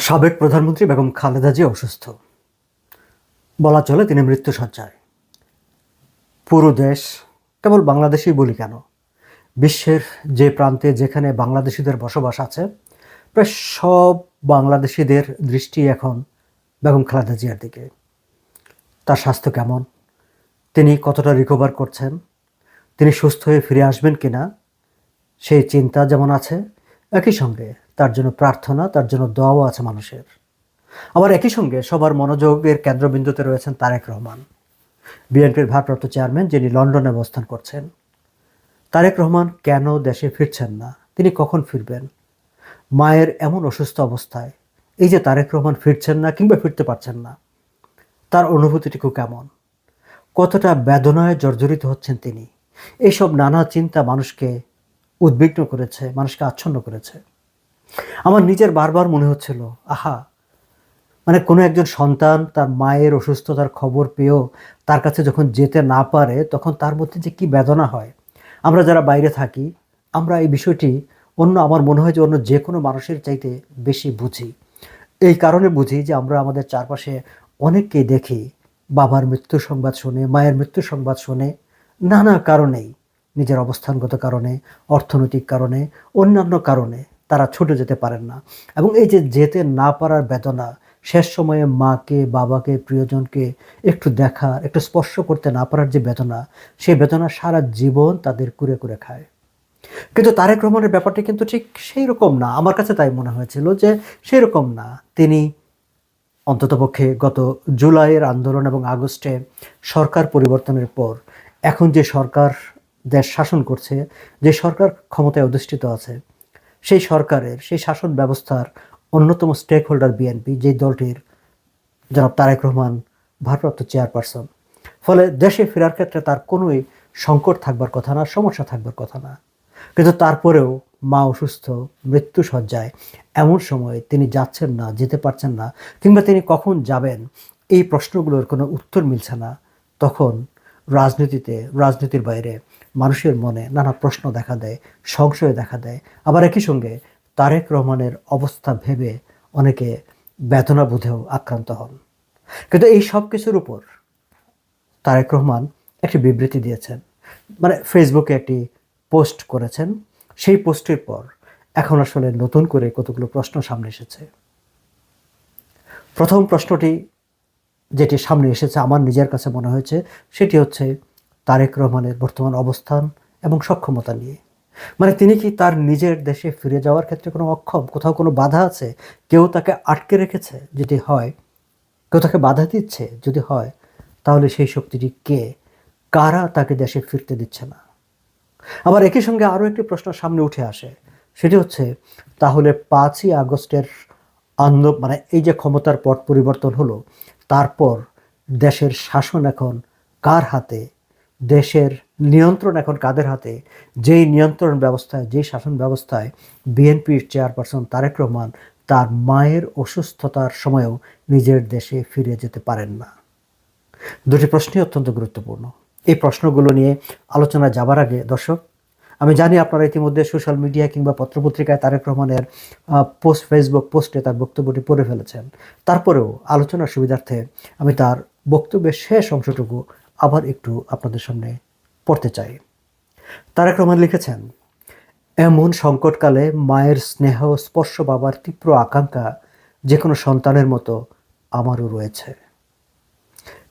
সাবেক প্রধানমন্ত্রী বেগম খালেদা জিয়া অসুস্থ। বলা চলে তিনি মৃত্যুসজ্জায়। পুরো দেশ, কেবল বাংলাদেশই বলি কেন? বিশ্বের যে প্রান্তে যেখানে বাংলাদেশিদের বসবাস আছে, প্রায় সব বাংলাদেশিদের দৃষ্টি এখন বেগম খালেদা জিয়ার দিকে। তার স্বাস্থ্য কেমন? তিনি কতটা রিকভার করছেন? তিনি সুস্থ হয়ে ফিরে আসবেন কিনা? সেই চিন্তা যেমন আছে, একই সঙ্গে তার জন্য প্রার্থনা, তার জন্য দোয়াও আছে মানুষের। আবার একই সঙ্গে সবার মনোযোগের কেন্দ্রবিন্দুতে রয়েছেন তারেক রহমান, বিএনপির ভারপ্রাপ্ত চেয়ারম্যান যিনি লন্ডনে অবস্থান করছেন। তারেক রহমান কেন দেশে ফিরছেন না? তিনি কখন ফিরবেন? মায়ের এমন অসুস্থ অবস্থায় এই যে তারেক রহমান ফিরছেন না কিংবা ফিরতে পারছেন না, তার অনুভূতিটুকু কেমন? কতটা বেদনায় জর্জরিত হচ্ছেন তিনি? এইসব নানা চিন্তা মানুষকে উদ্বিগ্ন করেছে, মানুষকে আচ্ছন্ন করেছে। আমার নিজের বারবার মনে হচ্ছিল, আহা মানে কোনো একজন সন্তান তার মায়ের অসুস্থতার খবর পেয়েও তার কাছে যখন যেতে না পারে, তখন তার মধ্যে যে কী বেদনা হয়। আমরা যারা বাইরে থাকি, আমরা এই বিষয়টি অন্য, আমার মনে হয় যে অন্য যে কোনো মানুষের চাইতে বেশি বুঝি। এই কারণে বুঝি যে আমরা আমাদের চারপাশে অনেককে দেখি, বাবার মৃত্যু সংবাদ শুনে, মায়ের মৃত্যু সংবাদ শুনে, নানা কারণেই, নিজের অবস্থানগত কারণে, অর্থনৈতিক কারণে, অন্যান্য কারণে তারা ছুটে যেতে পারেন না। এবং এই যে যেতে না পারার বেদনা, শেষ সময়ে মাকে, বাবাকে, প্রিয়জনকে একটু দেখা, একটু স্পর্শ করতে না পারার যে বেদনা সেই বেদনা সারা জীবন তাদের কুরে কুরে খায়। কিন্তু তারেক রহমানের ব্যাপারটি কিন্তু ঠিক সেই রকম না। আমার কাছে তাই মনে হয়েছিল যে সেই রকম না। তিনি অন্ততপক্ষে গত জুলাইয়ের আন্দোলন এবং আগস্টে সরকার পরিবর্তনের পর, এখন যে সরকার দেশ শাসন করছে, যে সরকার ক্ষমতায় অধিষ্ঠিত আছে সেই সরকারের, সেই শাসন ব্যবস্থার অন্যতম স্টেক হোল্ডার বিএনপি যে দলটির জনাব তারেক রহমান ভারপ্রাপ্ত চেয়ারপারসন ফলে দেশে ফেরার ক্ষেত্রে তার কোনোই সংকট থাকবার কথা না, সমস্যা থাকবার কথা না। কিন্তু তারপরেও মা অসুস্থ, মৃত্যু সজ্জায় এমন সময় তিনি যাচ্ছেন না, যেতে পারছেন না, কিংবা তিনি কখন যাবেন, এই প্রশ্নগুলোর কোনো উত্তর মিলছে না। তখন রাজনীতিতে, রাজনীতির বাইরে মানুষের মনে নানা প্রশ্ন দেখা দেয়, সংশয় দেখা দেয়। আবার একই সঙ্গে তারেক রহমানের অবস্থা ভেবে অনেকে বেদনা বোধেও আক্রান্ত হন। কিন্তু এই সব কিছুর উপর তারেক রহমান একটি বিবৃতি দিয়েছেন। মানে ফেসবুকে একটি পোস্ট করেছেন। সেই পোস্টের পর এখন আসলে নতুন করে কতগুলো প্রশ্ন সামনে এসেছে। প্রথম প্রশ্নটি যেটি সামনে এসেছে, আমার নিজের কাছে মনে হয়েছে, সেটি হচ্ছে তারেক রহমানের বর্তমান অবস্থান এবং সক্ষমতা নিয়ে। মানে তিনি কি তার নিজের দেশে ফিরে যাওয়ার ক্ষেত্রে কোনো অক্ষম? কোথাও কোনো বাধা আছে? কেউ তাকে আটকে রেখেছে যদি হয়? কেউ তাকে বাধা দিচ্ছে যদি হয়, তাহলে সেই শক্তিটি কে? কারা তাকে দেশে ফিরতে দিচ্ছে না? আবার একই সঙ্গে আরও একটি প্রশ্ন সামনে উঠে আসে। সেটি হচ্ছে, তাহলে পাঁচই আগস্টের আন্দো মানে এই যে ক্ষমতার পট পরিবর্তন হলো, তারপর দেশের শাসন এখন কার হাতে? দেশের নিয়ন্ত্রণ এখন কাদের হাতে? যেই নিয়ন্ত্রণ ব্যবস্থায়, যেই শাসন ব্যবস্থায় বিএনপির চেয়ারপারসন তারেক রহমান তার মায়ের অসুস্থতার সময়েও নিজের দেশে ফিরে যেতে পারেন না। দুটি প্রশ্নই অত্যন্ত গুরুত্বপূর্ণ। এই প্রশ্নগুলো নিয়ে আলোচনা যাবার আগে দর্শক, আমি জানি আপনারা ইতিমধ্যে সোশ্যাল মিডিয়া কিংবা পত্রপত্রিকায় তারেক রহমানের পোস্ট, ফেসবুক পোস্টে তার বক্তব্যটি পড়ে ফেলেছেন। তারপরেও আলোচনার সুবিধার্থে আমি তার বক্তব্যের শেষ অংশটুকু আবার একটু আপনাদের সামনে পড়তে চাই। তারেক রহমান লিখেছেন, এমন সংকটকালে মায়ের স্নেহ স্পর্শ বাবার তীব্র আকাঙ্ক্ষা যে কোনো সন্তানের মতো আমারও রয়েছে।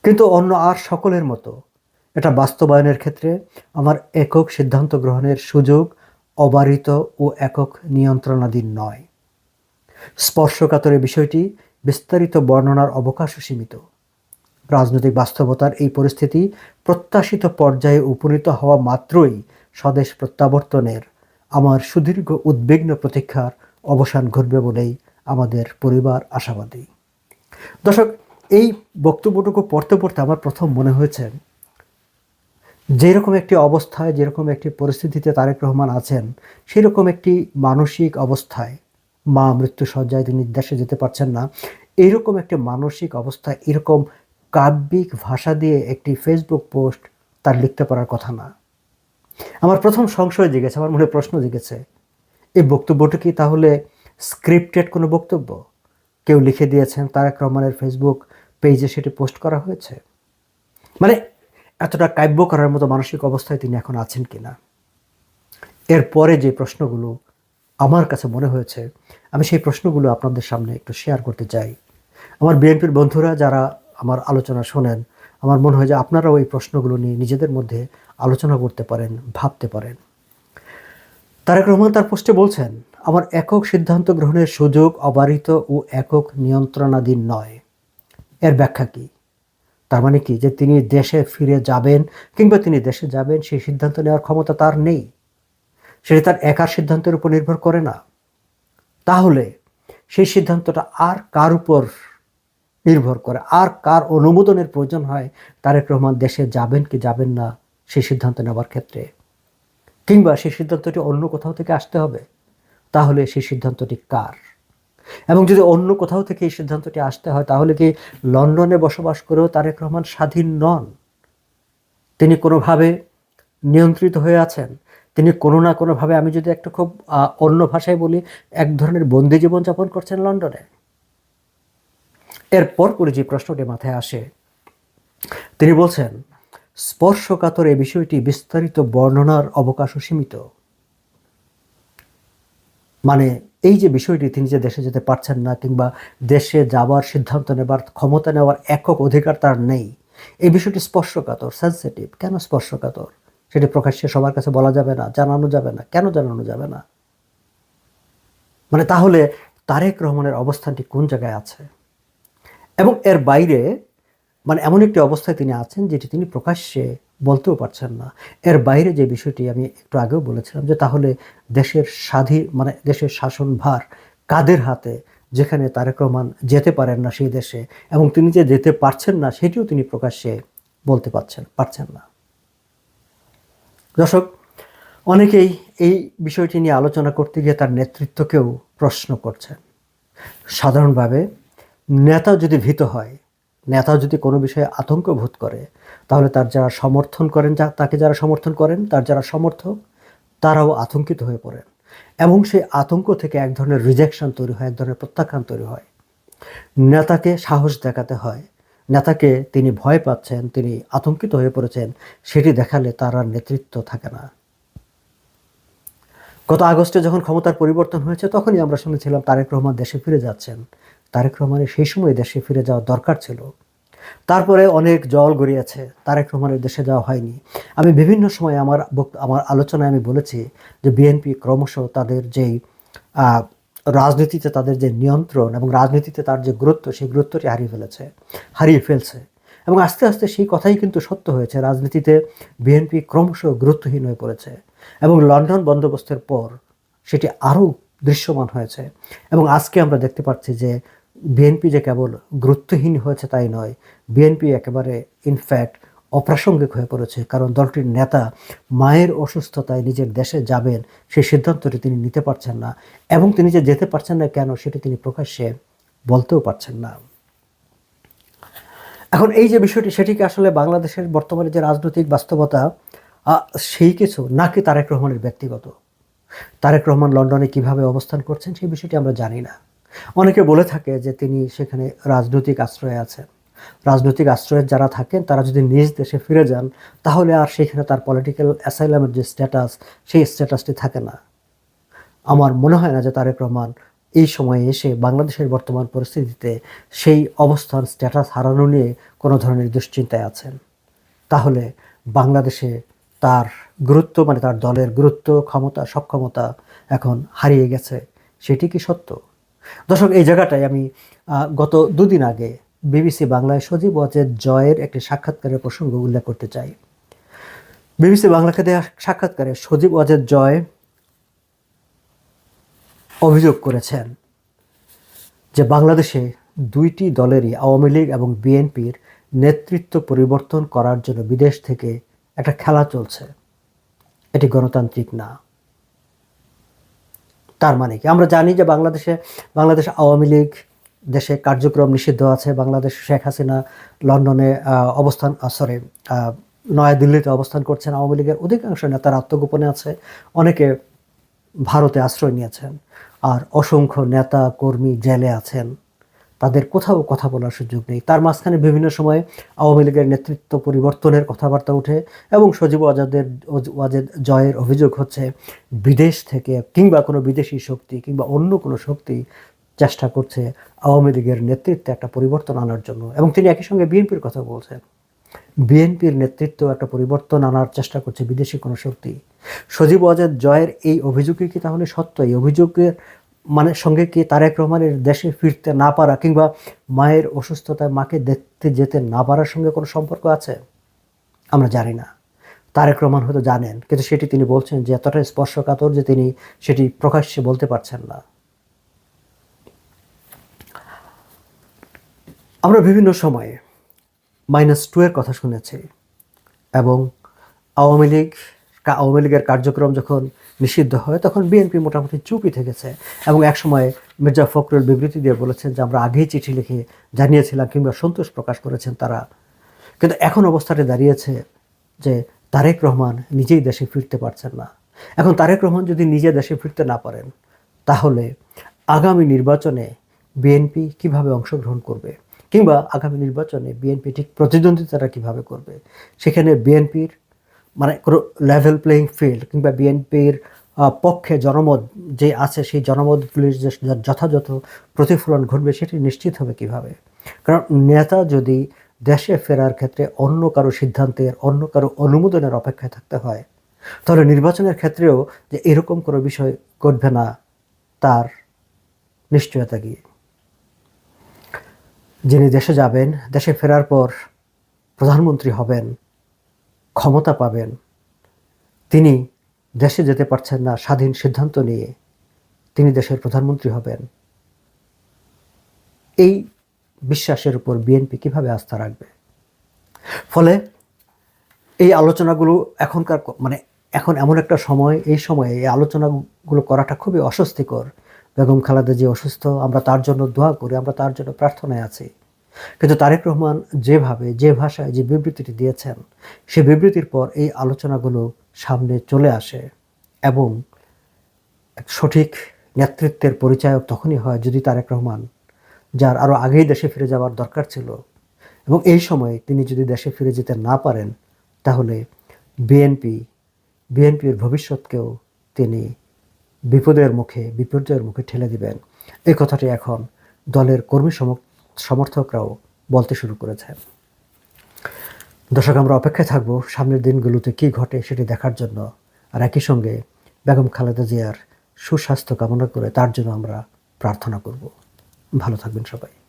কিন্তু অন্য আর সকলের মতো, এটা বাস্তবায়নের ক্ষেত্রে আমার একক সিদ্ধান্ত গ্রহণের সুযোগ অবারিত ও একক নিয়ন্ত্রণাধীন নয়। স্পর্শকাতরের বিষয়টি বিস্তারিত বর্ণনার অবকাশও সীমিত। রাজনৈতিক বাস্তবতার এই পরিস্থিতি প্রত্যাশিত পর্যায়ে উপনীত হওয়া মাত্রই স্বদেশ প্রত্যাবর্তনের আমার সুদীর্ঘ উদ্বিগ্ন প্রতীক্ষার অবসান ঘটবে বলেই আমাদের পরিবার আশাবাদী। দর্শক, এই বক্তব্যটুকু পড়তে পড়তে আমার প্রথম মনে হয়েছে, যেরকম একটি অবস্থায়, যেরকম একটি পরিস্থিতিতে তারেক রহমান আছেন, সেরকম একটি মানসিক অবস্থায় মা মৃত্যু সজ্জায় তিনি দেশে যেতে পারছেন না, এরকম একটি মানসিক অবস্থায়, এরকম কাব্যিক ভাষা দিয়ে একটি ফেসবুক পোস্ট তার লিখতে পারার কথা না। আমার প্রথম সংশয় জেগেছে, আমার মনে প্রশ্ন জেগেছে এই বক্তব্যটি কি তাহলে স্ক্রিপ্টেড কোনো বক্তব্য? কেউ লিখে দিয়েছেন, তারেক রহমানের ফেসবুক পেজে সেটি পোস্ট করা হয়েছে? মানে এতটা কাব্য করার মতো মানসিক অবস্থায় তিনি এখন আছেন কি না এরপরে যে প্রশ্নগুলো আমার কাছে মনে হয়েছে, আমি সেই প্রশ্নগুলো আপনাদের সামনে একটু শেয়ার করতে চাই। আমার বিএনপির বন্ধুরা যারা আমার আলোচনা শোনেন। আমার মনে হয় যে আপনারাও এই প্রশ্নগুলো নিয়ে নিজেদের মধ্যে আলোচনা করতে পারেন, ভাবতে পারেন। তারেক রহমান তার পোস্টে বলছেন, আমার একক সিদ্ধান্ত গ্রহণের সুযোগ অবারিত ও একক নিয়ন্ত্রণাধীন নয়। এর ব্যাখ্যা কি? তার মানে কি যে তিনি দেশে ফিরে যাবেন কিংবা তিনি দেশে যাবেন, সেই সিদ্ধান্ত নেওয়ার ক্ষমতা তার নেই। সেটা তার একার সিদ্ধান্তের উপর নির্ভর করে না। তাহলে সেই সিদ্ধান্তটা আর কার উপর নির্ভর করে। আর কার অনুমোদনের প্রয়োজন হয়, তারেক রহমান দেশে যাবেন কি যাবেন না সেই সিদ্ধান্ত নেওয়ার ক্ষেত্রে। কিংবা সেই সিদ্ধান্তটি অন্য কোথাও থেকে আসতে হবে, তাহলে সেই সিদ্ধান্তটি কার? এবং যদি অন্য কোথাও থেকে এই সিদ্ধান্তটি আসতে হয়, তাহলে কি লন্ডনে বসবাস করেও তারেক রহমান স্বাধীন নন? তিনি কোনোভাবে নিয়ন্ত্রিত হয়ে আছেন? তিনি কোনো না কোনোভাবে, আমি যদি একটা খুব অন্য ভাষায় বলি, এক ধরনের বন্দি জীবনযাপন করছেন লন্ডনে? এরপর করে যে প্রশ্নটি মাথায় আসে, তিনি বলছেন, স্পর্শকাতর এই বিষয়টি বিস্তারিত বর্ণনার অবকাশও সীমিত। মানে এই যে বিষয়টি, তিনি যে দেশে যেতে পারছেন না কিংবা দেশে যাবার সিদ্ধান্ত নেবার ক্ষমতা নেওয়ার একক অধিকার তার নেই, এই বিষয়টি স্পর্শকাতর সেন্সিটিভ কেন স্পর্শকাতর? সেটি প্রকাশ্যে সবার কাছে বলা যাবে না, জানানো যাবে না। কেন জানানো যাবে না? মানে তাহলে তারেক রহমানের অবস্থানটি কোন জায়গায় আছে? এবং এর বাইরে মানে এমন একটি অবস্থায় তিনি আছেন যেটি তিনি প্রকাশ্যে বলতেও পারছেন না। এর বাইরে যে বিষয়টি আমি একটু আগেও বলেছিলাম যে তাহলে দেশের স্বাধীন মানে দেশের শাসনভার কাদের হাতে, যেখানে তারেক রহমান যেতে পারেন না সেই দেশে এবং তিনি যে যেতে পারছেন না সেটিও তিনি প্রকাশ্যে বলতে পারছেন পারছেন না। দর্শক, অনেকেই এই বিষয়টি নিয়ে আলোচনা করতে গিয়ে তার নেতৃত্বকেও প্রশ্ন করছেন। সাধারণভাবে নেতা যদি ভীত হয় নেতা যদি কোনো বিষয়ে আতঙ্ক বোধ করে, তাহলে তার যারা সমর্থন করেন, যা, তাকে যারা সমর্থন করেন, তার যারা সমর্থক, তারাও আতঙ্কিত হয়ে পড়েন। এবং সেই আতঙ্ক থেকে এক ধরনের রিজেকশন তৈরি হয়, এক ধরনের প্রত্যাখ্যান তৈরি হয়। নেতাকে সাহস দেখাতে হয়, নেতাকে তিনি ভয় পাচ্ছেন, তিনি আতঙ্কিত হয়ে পড়েছেন, সেটি দেখালে তার আর নেতৃত্ব থাকে না। গত আগস্টে যখন ক্ষমতার পরিবর্তন হয়েছে, তখনই আমরা শুনেছিলাম তারেক রহমান দেশে ফিরে যাচ্ছেন। তারেক রহমানের সেই সময় দেশে ফিরে যাওয়া দরকার ছিল। তারপরে অনেক জল গড়িয়েছে, তারেক রহমানের দেশে যাওয়া হয়নি। আমি বিভিন্ন সময় আমার আমার আলোচনায় আমি বলেছি যে বিএনপি ক্রমশ তাদের যেই রাজনীতিতে তাদের যে নিয়ন্ত্রণ এবং রাজনীতিতে তার যে গুরুত্ব, সেই গুরুত্বটি হারিয়ে ফেলেছে, হারিয়ে ফেলছে। এবং আস্তে আস্তে সেই কথাই কিন্তু সত্য হয়েছে, রাজনীতিতে বিএনপি ক্রমশ গুরুত্বহীন হয়ে পড়েছে এবং লন্ডন বন্দোবস্তের পর সেটি আরও দৃশ্যমান হয়েছে। এবং আজকে আমরা দেখতে পাচ্ছি যে বিএনপি যে কেবল গুরুত্বহীন হয়েছে তাই নয় বিএনপি একেবারে ইনফ্যাক্ট অপ্রাসঙ্গিক হয়ে পড়েছে। কারণ দলটির নেতা মায়ের অসুস্থতায় নিজের দেশে যাবেন সেই সিদ্ধান্তটি তিনি নিতে পারছেন না। এবং তিনি যে যেতে পারছেন না কেন, সেটি তিনি প্রকাশ্যে বলতেও পারছেন না। এখন এই যে বিষয়টি, সেটিকে আসলে বাংলাদেশের বর্তমানে যে রাজনৈতিক বাস্তবতা সেই কিছু নাকি তারেক রহমানের ব্যক্তিগত? তারেক রহমান লন্ডনে কীভাবে অবস্থান করছেন, সেই বিষয়টি আমরা জানি না। অনেকে বলে থাকে যে তিনি সেখানে রাজনৈতিক আশ্রয়ে আছেন। রাজনৈতিক আশ্রয়ে যারা থাকেন, তারা যদি নিজ দেশে ফিরে যান, তাহলে আর সেখানে তার পলিটিক্যাল অ্যাসাইলামের যে স্ট্যাটাস সেই স্ট্যাটাসটি থাকে না। আমার মনে হয় না যে তারেক রহমান এই সময়ে এসে বাংলাদেশের বর্তমান পরিস্থিতিতে সেই অবস্থান স্ট্যাটাস হারানো নিয়ে কোনো ধরনের দুশ্চিন্তায় আছেন। তাহলে বাংলাদেশে তার গুরুত্ব মানে তার দলের গুরুত্ব, ক্ষমতা, সক্ষমতা এখন হারিয়ে গেছে, সেটি কি সত্য? দর্শক, এই জায়গাটায় আমি গত দুদিন আগে বিবিসি বাংলায় সজীব ওয়াজের জয়ের একটি সাক্ষাৎকারের প্রসঙ্গ উল্লেখ করতে চাই। বিবিসি বাংলাকে দেওয়া সাক্ষাৎকারে সজীব ওয়াজের জয় অভিযোগ করেছেন যে বাংলাদেশে দুইটি দলেরই আওয়ামী লীগ এবং বিএনপির নেতৃত্ব পরিবর্তন করার জন্য বিদেশ থেকে একটা খেলা চলছে। এটি গণতান্ত্রিক না। তার মানে কি? আমরা জানি যে বাংলাদেশে, বাংলাদেশ আওয়ামী লীগ দেশে কার্যক্রম নিষিদ্ধ আছে। বাংলাদেশ শেখ হাসিনা লন্ডনে অবস্থান সরি নয়াদিল্লিতে অবস্থান করছেন। আওয়ামী লীগের অধিকাংশ নেতার আত্মগোপনে আছে। অনেকে ভারতে আশ্রয় নিয়েছেন। আর অসংখ্য নেতা কর্মী জেলে আছেন। তাদের কোথাও কথা বলার সুযোগ নেই। তার মাঝখানে বিভিন্ন সময়ে আওয়ামী লীগের নেতৃত্ব পরিবর্তনের কথাবার্তা ওঠে এবং সজীব ওয়াজাদের, ওয়াজেদ জয়ের অভিযোগ হচ্ছে, বিদেশ থেকে কিংবা কোনো বিদেশি শক্তি কিংবা অন্য কোনো শক্তি চেষ্টা করছে আওয়ামী লীগের নেতৃত্বে একটা পরিবর্তন আনার জন্য। এবং তিনি একই সঙ্গে বিএনপির কথা বলছেন। বিএনপির নেতৃত্ব একটা পরিবর্তন আনার চেষ্টা করছে বিদেশি কোনো শক্তি। সজীব ওয়াজেদ জয়ের এই অভিযোগই কি তাহলে সত্য? এই অভিযোগের মানে সঙ্গে কি তারেক রহমানের দেশে ফিরতে না পারা কিংবা মায়ের অসুস্থতায় মাকে দেখতে যেতে না পারার সঙ্গে কোনো সম্পর্ক আছে? আমরা জানি না। তারেক রহমান হয়তো জানেন, কিন্তু সেটি তিনি বলছেন যে এতটা স্পর্শকাতর যে তিনি সেটি প্রকাশ্যে বলতে পারছেন না। আমরা বিভিন্ন সময়ে মাইনাস টু এর কথা শুনেছি এবং আওয়ামী লীগ আওয়ামী লীগের কার্যক্রম যখন নিষিদ্ধ হয়, তখন বিএনপি মোটামুটি চুপই থেকেছে এবং একসময় মির্জা ফখরুল বিবৃতি দিয়ে বলেছেন যে, আমরা আগেই চিঠি লিখে জানিয়েছিলাম কিংবা সন্তোষ প্রকাশ করেছেন তারা। কিন্তু এখন অবস্থাটা দাঁড়িয়েছে যে, তারেক রহমান নিজেই দেশে ফিরতে পারছেন না। এখন তারেক রহমান যদি নিজে দেশে ফিরতে না পারেন, তাহলে আগামী নির্বাচনে বিএনপি কীভাবে অংশগ্রহণ করবে? কিংবা আগামী নির্বাচনে বিএনপি ঠিক প্রতিদ্বন্দ্বিতাটা কীভাবে করবে? সেখানে বিএনপির মানে কোনো লেভেল প্লেয়িং ফিল্ড কিংবা বিএনপির পক্ষে জনমত যে আছে, সেই জনমতগুলির যে যথাযথ প্রতিফলন ঘটবে, সেটি নিশ্চিত হবে কীভাবে? কারণ নেতা যদি দেশে ফেরার ক্ষেত্রে অন্য কারও সিদ্ধান্তের, অন্য কারও অনুমোদনের অপেক্ষায় থাকতে হয়, তাহলে নির্বাচনের ক্ষেত্রেও যে এরকম কোনো বিষয় ঘটবে না, তার নিশ্চয়তা কি? যিনি দেশে যাবেন, দেশে ফেরার পর প্রধানমন্ত্রী হবেন ক্ষমতা পাবেন। তিনি দেশে যেতে পারছেন না, স্বাধীন সিদ্ধান্ত নিয়ে। তিনি দেশের প্রধানমন্ত্রী হবেন। এই বিশ্বাসের উপর বিএনপি কীভাবে আস্থা রাখবে? ফলে এই আলোচনাগুলো এখনকার মানে এখন এমন একটা সময়, এই সময়ে এই আলোচনাগুলো করাটা খুবই অস্বস্তিকর। বেগম খালেদা যে অসুস্থ, আমরা তার জন্য দোয়া করি, আমরা তার জন্য প্রার্থনায় আছি। কিন্তু তারেক রহমান যেভাবে, যে ভাষায়, যে বিবৃতিটি দিয়েছেন, সে বিবৃতির পর এই আলোচনাগুলো সামনে চলে আসে এবং সঠিক নেতৃত্বের পরিচায়ক তখনই হয় যদি তারেক রহমান, যার আরও আগেই দেশে ফিরে যাওয়ার দরকার ছিল এবং এই সময়ে তিনি যদি দেশে ফিরে যেতে না পারেন, তাহলে বিএনপি, বিএনপির ভবিষ্যৎকেও তিনি বিপদের মুখে, বিপর্যয়ের মুখে ঠেলে দিবেন। এই কথাটি এখন দলের কর্মী সম- সমর্থকরাও বলতে শুরু করেছে। দর্শক, আমরা অপেক্ষায় থাকব সামনের দিনগুলোতে কি ঘটে সেটি দেখার জন্য। আর একই সঙ্গে বেগম খালেদা জিয়ার সুস্বাস্থ্য কামনা করে তার জন্য আমরা প্রার্থনা করব। ভালো থাকবেন সবাই।